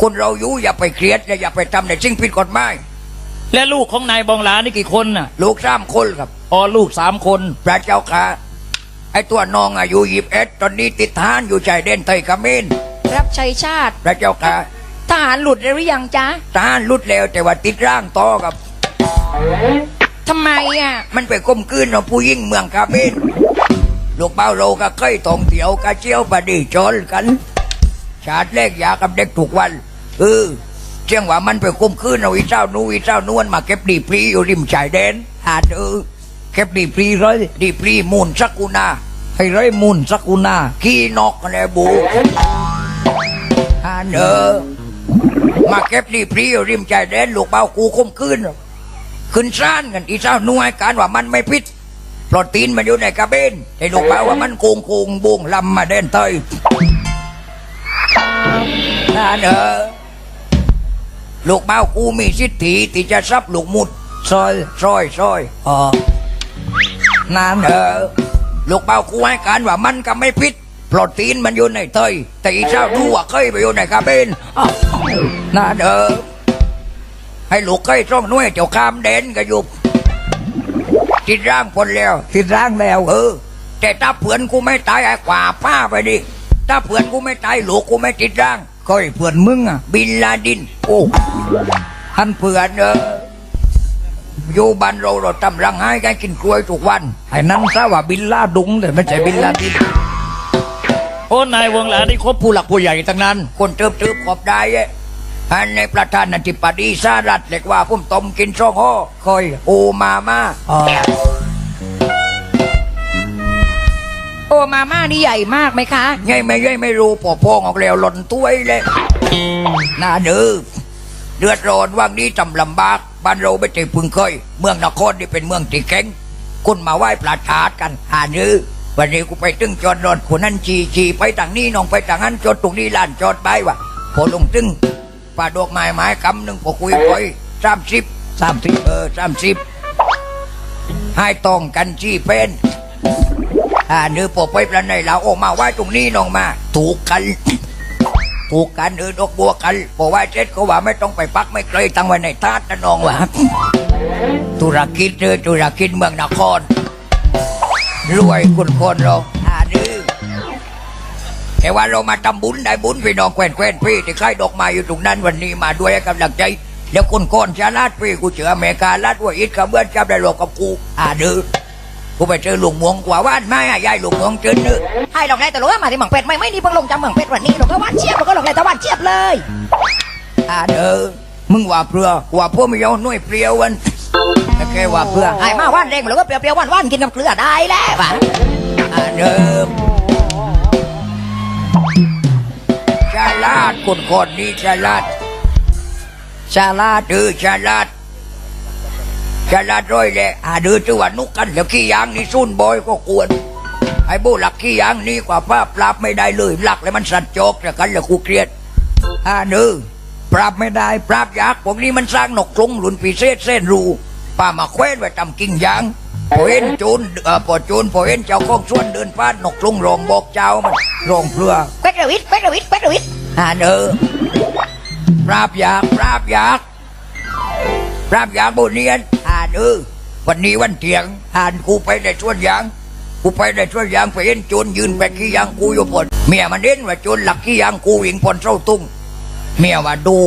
คนเราอยู่อย่าไปเครียดและอย่าไปทำในสิ่งผิดกฎหมายและลูกของนายบองหลานี่กี่คนน่ะ ลูกสามคนครับอ๋อลูกสามคน พระเจ้าค่ะ ไอ้ตัวน้องอายุยีบเอ็ดตอนนี้ติดทหานอยู่ชายแดนไทยเขมรรับใช้ชาติ พระเจ้าค่ะทหารหลุดแล้วหรือยังจ๊ะทหารรุดแล้วแต่ว่าติดร่างต่อครับ ทำไมอะ มันไปก้มกืนของผู้ยิ่งเมืองเขมรลูกเป้าโลก็เคยท่องเที่ยวกะเจียวบดีจอลกัน ชาติแรกยากับเด็กทุกวันเออเจียงว่ามันไปก้มคืนเอาอีเจ้านู้อีเจ้านวลมาเก็บดีปรีอยู่ริมชายแดนอาจเออเก็บดีปรีร้อยดีปรีมูลสักกุณาให้ร้อยมูลสักกุณาขี้นกอะไรบูอันเออมาเก็บดีปรีอยู่ริมชายแดนลูกเป้ากูก้มคืนขึ้นซ่านกันอีเจ้าหน่วยการว่ามันไม่พิษปลอดตีนมันอยู่ในกระเบนไอ้ลูกเป้าว่ามันโกงโกงบุงลำมาเด่นเตย นั่นเออลูกเป้ากูมีสิทธิที่จะซับลูกมุดซอยซอยซอยอ๋อนั่นเออลูกเป้ากูให้การว่ามันก็ไม่พิษปลอดตีนมันอยู่ในเตยแต่อีเจ้าดูว่าเคยไปอยู่ในกระเบนอ้าวนั่นเออให้ลูกเคยต้องหน่วยเจ้าข้ามเด่นก็อยู่ติดร่างคนแล้วติดร่างแล้วเออแต่ถ้าเผื่อนกูไม่ตายไอ้กว่าป้าไปดิถ้าเผื่อนกูไม่ตายลูกกูไม่ติดร่าง ก็ไอ้เผื่อนมึงอะบินลาดิน โอ้ท่านเผื่อนเอออยู่บ้านเราเราทำรังให้กันกินกล้วยทุกวันไอ้นั้นซะว่าบินลาดุงแต่ไม่ใช่บินลาดิน โอ้นายวงหลานี่ครบผู้หลักผู้ใหญ่ทั้งนั้น คนเติบเติบขอบได้เอ้อันในประธานาธิบดีสหรัฐเรียกว่าผมต้มกินช่องห่อคอยโอมามา โอมาม่านี่ใหญ่มากไหมคะ ไงไม่ไงไม่รู้พอพองออกแล้วหล่นตัวยเลยน่าเดือเดือดร้อนว่างนี้จำลำบากบ้านเราไม่ได้พึงเคย เมืองนครนี่เป็นเมืองที่แข็งคุณมาไหว้ปลาชาดกันอ่านือวันนี้กูไปตึงจอดรถคนนั้นชีชีไปทางนี้น้องไปทางนั้นจอดตรงนี้ลานจอดไปวะพอลงตึงป่าดอกไม้ไม้กำหนึ่งพอคุยไปสามสิบสามสิบเออสามสิบให้ตองกันชีเป็น อ่าเนื้อปกไปประในเราออกมาไหว้ตรงนี้น้องมา ถูกกัน ถูกกันเออดอกบัวกันพอไหว้เสร็จก็ว่าไม่ต้องไปปักไม่เคยตั้งไว้ในทาสนะน้องว่าธุรกิจเออธุรกิจเมืองนครรวยคุณคนเราอ่าดื้อแต่ว่าเรามาทำบุญได้บุญพี่น้องแควนแควนพี่ที่ค่ดอกไม้อยู่ตรงนั้นวันนี้มาด้วยกำลังใจแล้วคนก้อนชาลาดพี่กูเจออเมริกาลาดว่าอิดกับเบื้อนกับได้โลกกับกูอ่าดื้อ กูไปเจอหลวงหมวงกว่าว่านไม่อะยายหลวงหมวงเจอเนื้อให้หลอกเลยแต่รู้ว่ามาที่เมืองเป็ดไม่ไม่นี่เพิ่งลงจากเมืองเป็ดวันนี้หลอกก็วันเชียบหลอกก็หลอกเลยแต่วันเชียบเลยอ่าเด้อมึงว่าเปลือว่าพวกไม่ยอมหน่วยเปรี้ยววันแต่แค่ว่าเปลือไอ้มาว่านเร่งหลอกก็เปรี้ยวๆว่านว่านกินกับเกลือได้แล้วว่ะอ่าเด้อชาลาดคนคนนี้ชาลาดชาลาดเด้อชาลาด ชาลาดร้อยแหละอ่าเด้อจังหวัดนุกกันแล้วขี้ยางนี่ซุ่นบอยก็กวนไอ้โบหลักขี้ยางนี่กว่าป้าปราบไม่ได้เลยหลักเลยมันสัตว์โจกแต่กันแล้วกูเกลียดอ่าเนื้อปราบไม่ได้ ปราบยากพวกนี้มันสร้างนกกรงหลุนปีเศษเส้นรูป้ามาแคว้นไว้ทำกิ่งยางพอเห็นโจนเอ่อพอโจนพอเห็นเจ้าของสวนเดินผ่านนกกรงรองบอกเจ้ามันรองเพื่อเป๊กระวิดเป๊กระวิดเป๊กระวิดอ่าเนื้อปราบยากปราบยากปราบยากบนเนียนอ่า เออวันนี้วันเถียงหานกูไปในสวนยาง กูไปในสวนยางไปเห็นโจนยืนแบกขี้ยางกูอยู่พนเมียมันเห็นว่าโจนหลักขี้ยางกูวิ่งพนเศร้าตุ้งเมียว่าดู